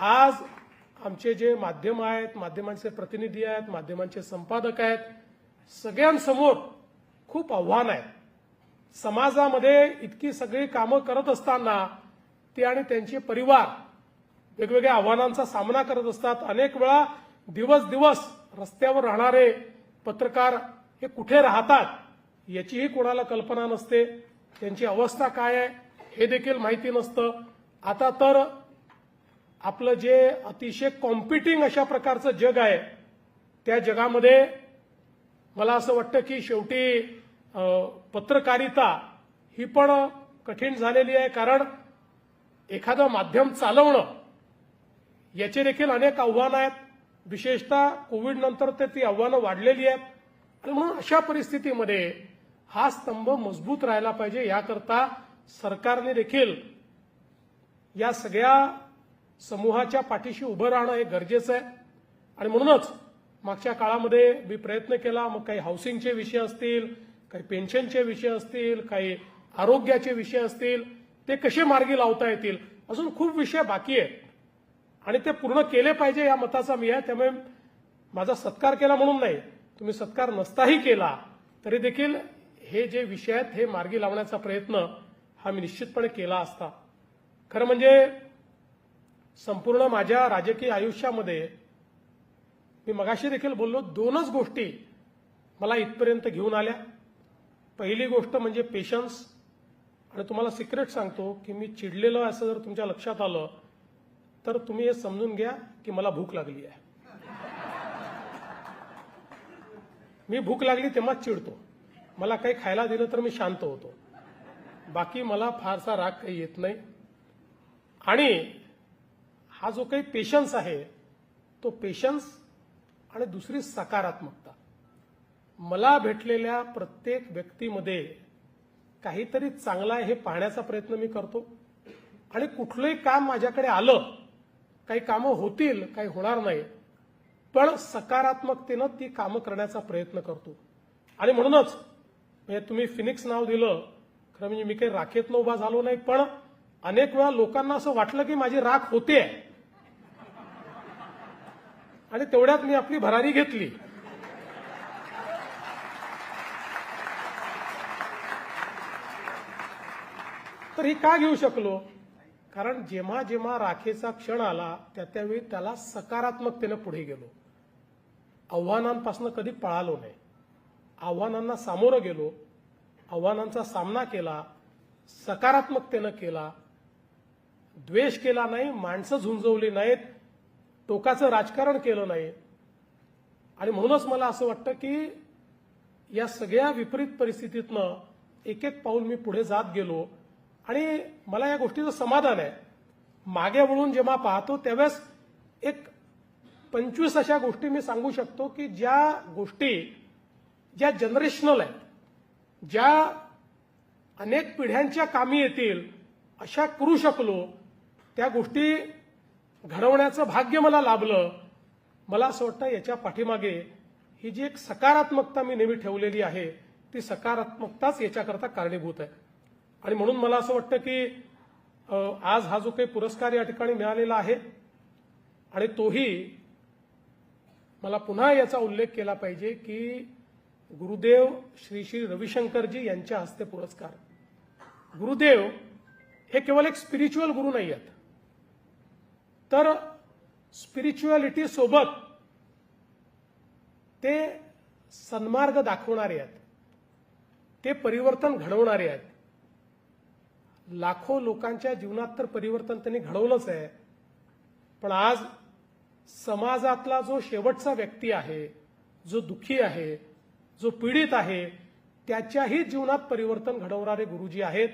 आज आमचे जे माध्यम आहेत माध्यमांचे प्रतिनिधी आहेत माध्यमांचे संपादक आहेत सगळ्यांसमोर खूप आव्हान आहे. समाजामध्ये इतकी सगळी कामं करत असताना ते आणि त्यांचे परिवार वेगवेगळ्या आव्हानांचा सामना करत असतात. अनेक वेळा दिवस दिवस रस्त्यावर राहणारे पत्रकार हे कुठे राहतात याचीही कोणाला कल्पना नसते. त्यांची अवस्था काय आहे हे देखील माहिती नसतं. आता तर आपलं जे अतिशय कॉम्पिटिंग अशा प्रकारचं जग आहे त्या जगामध्ये मला असं वाटतं की शेवटी पत्रकारिता ही पण कठीण झालेली आहे कारण एखादं माध्यम चालवणं याचे देखील अनेक आव्हानं आहेत. विशेषतः कोविड नंतर ते ती आव्हानं वाढलेली आहेत. आणि म्हणून अशा परिस्थितीमध्ये हा स्तंभ मजबूत राहिला पाहिजे. याकरता सरकारने देखील या सगळ्या समूहाच्या पाठीशी उभं राहणं हे गरजेचं आहे. आणि म्हणूनच मागच्या काळामध्ये मी प्रयत्न केला मग काही हाऊसिंगचे विषय असतील काही पेन्शनचे विषय असतील काही आरोग्याचे विषय असतील ते कसे मार्गी लावता येतील? अजून खूप विषय बाकी आहेत. आणि ते पूर्ण केले पाहिजे या मताचा मी आहे. त्यामुळे माझा सत्कार केला म्हणून नाही. तुम्ही सत्कार नसताही केला तरी देखील हे जे विषय आहेत हे मार्गी लावण्याचा प्रयत्न हा मी निश्चितपणे केला असता. खरं म्हणजे संपूर्ण माझ्या राजकीय आयुष्यामध्ये मी मगाशी देखील बोललो दोनच गोष्टी मला इथपर्यंत घेऊन आल्या. पहिली गोष्ट म्हणजे पेशन्स आणि तुम्हाला सिक्रेट सांगतो की मी चिडलेलो असं जर तुमच्या लक्षात आलं तर तुम्ही हे समजून घ्या की मला भूक लागली आहे. मी भूक लागली तेव्हाच चिडतो. मला काही खायला दिलं तर मी शांत होतो. बाकी मला फारसा राग काही येत नाही. आणि हा जो काही पेशन्स आहे तो पेशन्स आणि दुसरी सकारात्मकता. मला भेटलेल्या प्रत्येक व्यक्तीमध्ये काहीतरी चांगला आहे हे पाहण्याचा प्रयत्न मी करतो. आणि कुठलंही काम माझ्याकडे आलं काही कामं होतील काही होणार नाही पण सकारात्मकतेनं ती कामं करण्याचा प्रयत्न करतो. आणि म्हणूनच म्हणजे तुम्ही फिनिक्स नाव दिलं खरं म्हणजे मी काही राखेतनं उभा झालो नाही पण अनेक वेळा लोकांना असं वाटलं की माझी राख होते आणि तेवढ्यात मी आपली भरारी घेतली. तर ही का घेऊ शकलो? कारण जेव्हा जेव्हा राखेचा क्षण आला त्या त्यावेळी त्याला सकारात्मकतेनं पुढे गेलो. आव्हानांपासून कधी पळालो नाही. आव्हानांना सामोरं गेलो. आव्हानांचा सामना केला सकारात्मकतेनं केला. द्वेष केला नाही माणसं झुंजवली नाहीत. टोकाचं राजकारण केलं नाही. आणि म्हणूनच मला असं वाटतं की या सगळ्या विपरीत परिस्थितीतनं एक एक पाऊल मी पुढे जात गेलो. आणि मला या गोष्टीचं समाधान आहे. मागे वळून जेव्हा पाहतो त्यावेळेस एक पंचवीस अशा गोष्टी मी सांगू शकतो की ज्या गोष्टी ज्या जनरेशनल आहेत ज्या अनेक पिढ्यांच्या कामी येतील अशा करू शकलो त्या गोष्टी घडवण्याचं भाग्य मला लाभलं मला असं वाटतं याच्या पाठीमागे ही जी एक सकारात्मकता मी नेहमी ठेवलेली आहे ती सकारात्मकताच याच्याकरता कारणीभूत आहे. आणि म्हणून मला असं वाटतं की आज हा जो काही पुरस्कार या ठिकाणी मिळालेला आहे आणि तोही मला पुन्हा याचा उल्लेख केला पाहिजे की गुरुदेव श्री श्री रविशंकरजी यांच्या हस्ते पुरस्कार. गुरुदेव हे केवळ एक स्पिरिच्युअल गुरु नाही आहेत तर स्पिरिच्युअलिटी सोबत ते सन्मार्ग दाखवणारे आहेत. ते परिवर्तन घडवणारे आहेत. लाखो लोकांच्या जीवनात तर परिवर्तन त्यांनी घडवलंच आहे. पण आज समाजातला जो शेवटचा व्यक्ती आहे जो दुःखी आहे जो पीडित आहे त्याच्याही जीवनात परिवर्तन घडवणारे गुरुजी आहेत.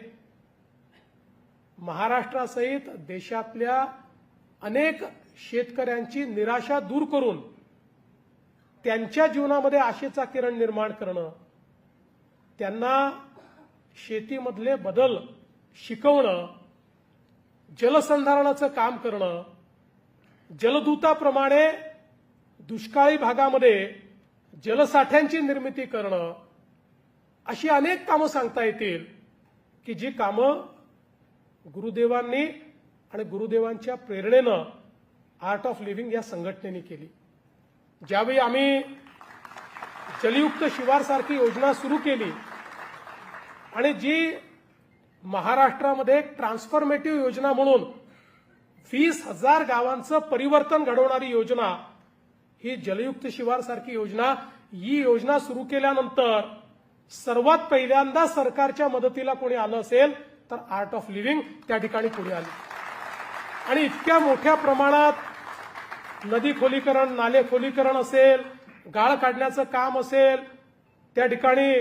महाराष्ट्रासहित देशातल्या अनेक शेतकऱ्यांची निराशा दूर करून त्यांच्या जीवनामध्ये आशेचा किरण निर्माण करणं त्यांना शेतीमधले बदल शिकवणं जलसंधारणाचं काम करणं जलदूताप्रमाणे दुष्काळी भागामध्ये जलसाठ्यांची निर्मिती करणं अशी अनेक कामं सांगता येतील की जी कामं गुरुदेवांनी आणि गुरुदेवांच्या प्रेरणेनं आर्ट ऑफ लिव्हिंग या संघटनेने केली. ज्यावेळी आम्ही जलयुक्त शिवार सारखी योजना सुरू केली आणि जी महाराष्ट्रामध्ये एक ट्रान्सफॉर्मेटिव्ह योजना म्हणून वीस हजार गावांचं परिवर्तन घडवणारी योजना ही जलयुक्त शिवार सारखी योजना ही योजना सुरू केल्यानंतर सर्वात पहिल्यांदा सरकारच्या मदतीला कोणी आलं असेल तर आर्ट ऑफ लिव्हिंग त्या ठिकाणी पुढे आली. आणि इतक्या मोठ्या प्रमाणात नदी खोलीकरण नाले खोलीकरण असेल गाळ काढण्याचं काम असेल त्या ठिकाणी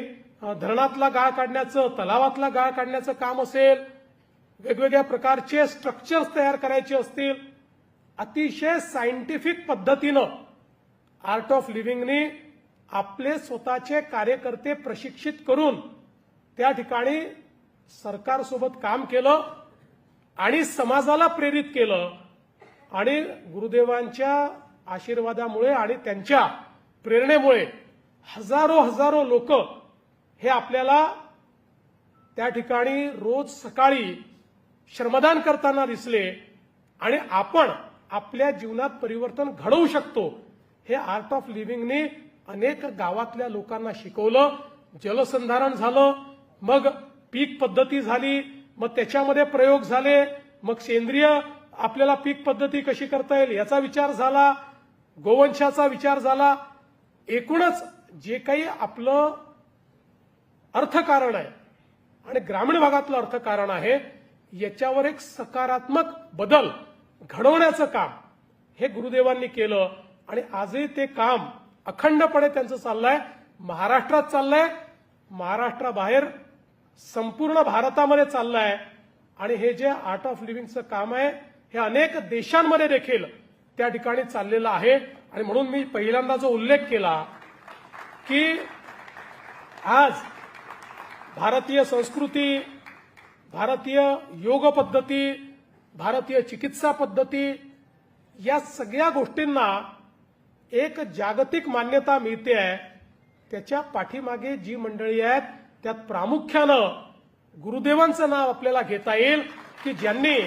धरणातला गाळ काढण्याचं तलावातला गाळ काढण्याचं काम असेल वेगवेगळ्या प्रकारचे स्ट्रक्चर्स तयार करायचे असतील अतिशय सायंटिफिक पद्धतीनं आर्ट ऑफ लिव्हिंगनी आपले स्वतःचे कार्यकर्ते प्रशिक्षित करून त्या ठिकाणी सरकारसोबत काम केलं. आणि समाजाला प्रेरित केलं आणि गुरुदेवांच्या आशीर्वादामुळे आणि त्यांच्या प्रेरणेमुळे हजारो हजारो लोक हे आपल्याला त्या ठिकाणी रोज सकाळी श्रमदान करताना दिसले आणि आपण आपल्या जीवनात परिवर्तन घडवू शकतो हे आर्ट ऑफ लिव्हिंगने अनेक गावातल्या लोकांना शिकवलं. जलसंधारण झालं. मग पीक पद्धती झाली. मग त्याच्यामध्ये प्रयोग झाले मग सेंद्रिय आपल्याला पीक पद्धती कशी करता येईल याचा विचार झाला गोवंशाचा विचार झाला. एकूणच जे काही आपलं अर्थकारण आहे आणि ग्रामीण भागातलं अर्थकारण आहे याच्यावर एक सकारात्मक बदल घडवण्याचं काम हे गुरुदेवांनी केलं आणि आजही ते काम अखंडपणे त्यांचं चाललंय. महाराष्ट्रात चाललंय. महाराष्ट्राबाहेर संपूर्ण भारतामध्ये चाललं आहे आणि हे जे आर्ट ऑफ लिव्हिंगचं काम आहे हे अनेक देशांमध्ये देखील त्या ठिकाणी चाललेलं आहे. आणि म्हणून मी पहिल्यांदा जो उल्लेख केला की आज भारतीय संस्कृती भारतीय योग पद्धती भारतीय चिकित्सा पद्धती या सगळ्या गोष्टींना एक जागतिक मान्यता मिळते आहे. त्याच्या पाठीमागे जी मंडळी आहेत त्यात प्रामुख्यानं गुरुदेवांचं नाव आपल्याला घेता येईल की ज्यांनी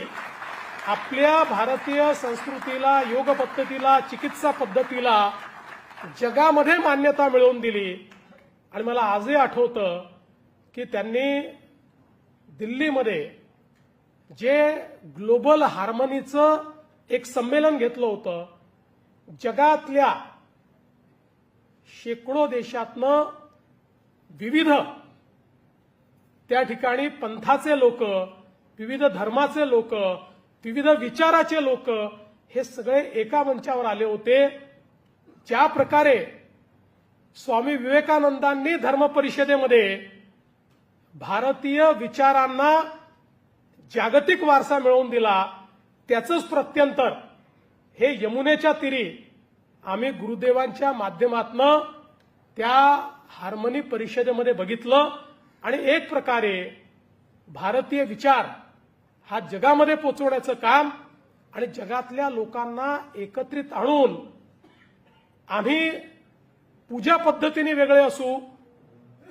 आपल्या भारतीय संस्कृतीला योग पद्धतीला चिकित्सा पद्धतीला जगामध्ये मान्यता मिळवून दिली. आणि मला आजही आठवतं की त्यांनी दिल्लीमध्ये जे ग्लोबल हार्मनीचं एक संमेलन घेतलं होतं जगातल्या शेकडो देशातनं विविध त्या ठिकाणी पंथाचे लोक विविध धर्माचे लोक विविध विचाराचे लोक हे सगळे एका मंचावर आले होते. ज्या प्रकारे स्वामी विवेकानंदांनी धर्म परिषदेमध्ये भारतीय विचारांना जागतिक वारसा मिळवून दिला त्याचंच प्रत्यंतर हे यमुनेच्या तिरी आम्ही गुरुदेवांच्या माध्यमातनं त्या हार्मनी परिषदेमध्ये बघितलं. आणि एक प्रकारे भारतीय विचार हा जगामध्ये पोचवण्याचं काम आणि जगातल्या लोकांना एकत्रित आणून आम्ही पूजा पद्धतीने वेगळे असू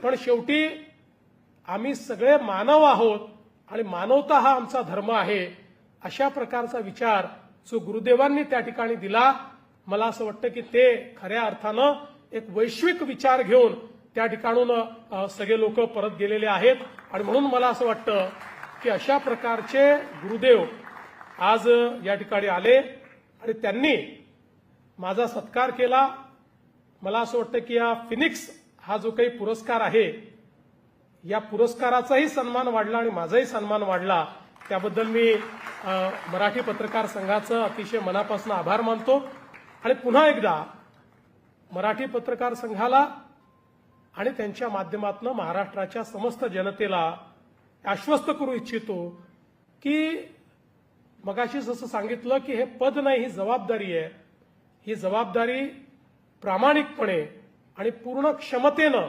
पण शेवटी आम्ही सगळे मानव आहोत आणि मानवता हा आमचा धर्म आहे अशा प्रकारचा विचार जो गुरुदेवांनी त्या ठिकाणी दिला. मला असं वाटतं की ते खऱ्या अर्थानं एक वैश्विक विचार घेऊन त्या ठिकाणून सगळे लोक परत गेलेले आहेत. आणि म्हणून मला असं वाटतं की अशा प्रकारचे गुरुदेव आज या ठिकाणी आले. आणि त्यांनी माझा सत्कार केला. मला असं वाटतं की या फिनिक्स हा जो काही पुरस्कार आहे या पुरस्काराचाही सन्मान वाढला आणि माझाही सन्मान वाढला. त्याबद्दल मी मराठी पत्रकार संघाचं अतिशय मनापासून आभार मानतो. आणि पुन्हा एकदा मराठी पत्रकार संघाला आणि त्यांच्या माध्यमातून महाराष्ट्राच्या समस्त जनतेला आश्वस्त करू इच्छितो की मगाशी जसं सांगितलं की हे पद नाही ही जबाबदारी आहे. ही जबाबदारी प्रामाणिकपणे आणि पूर्ण क्षमतेनं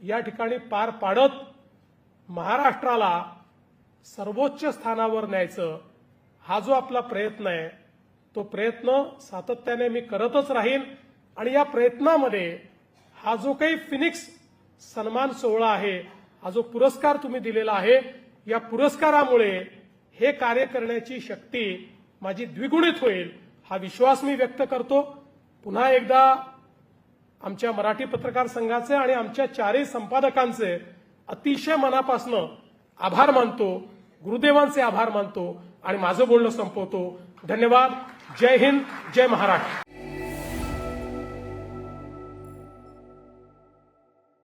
या ठिकाणी पार पाडत महाराष्ट्राला सर्वोच्च स्थानावर न्यायचं हा जो आपला प्रयत्न आहे तो प्रयत्न सातत्याने मी करतच राहीन आणि या प्रयत्नामध्ये हा जो काही फिनिक्स सन्मान सोहळा आहे हा जो पुरस्कार तुम्ही दिलेला आहे या पुरस्कारामुळे हे कार्य करण्याची शक्ती माझी द्विगुणित होईल हा विश्वास मी व्यक्त करतो. पुन्हा एकदा आमच्या मराठी पत्रकार संघाचे आणि आमच्या चारही संपादकांचे अतिशय मनापासनं आभार मानतो गुरुदेवांचे आभार मानतो आणि माझं बोलणं संपवतो. धन्यवाद. जय हिंद जय महाराष्ट्र.